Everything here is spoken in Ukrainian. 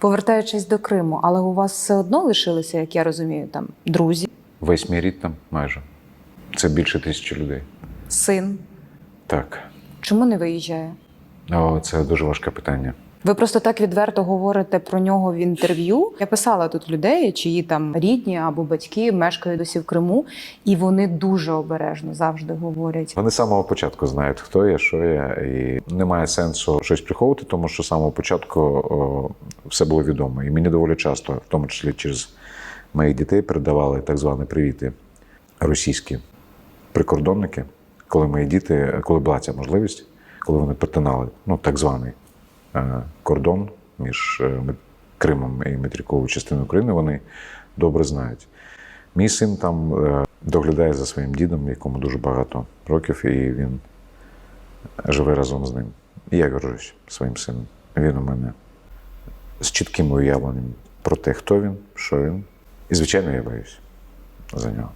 Повертаючись до Криму, але у вас все одно лишилися, як я розумію, там друзі, Весь мій рід там майже. Це більше тисячі людей. син. Так. Чому не виїжджає? О, це дуже важке питання. Ви просто так відверто говорите про нього в інтерв'ю. Я писала тут людей, чиї там рідні або батьки мешкають досі в Криму, і вони дуже обережно завжди говорять. Вони з самого початку знають, хто я, що я, і немає сенсу щось приховувати, тому що з самого початку о, все було відомо. І мені доволі часто, в тому числі через моїх дітей, передавали так звані привіти російські прикордонники, коли мої діти, коли була ця можливість, коли вони перетинали ну, так званий кордон між е, Кримом і материковою частиною України, вони добре знають. Мій син там е, доглядає за своїм дідом, якому дуже багато років, і він живе разом з ним. І я горжусь своїм сином. Він у мене з чітким уявленням про те, хто він, що він. І, звичайно, я боюсь за нього.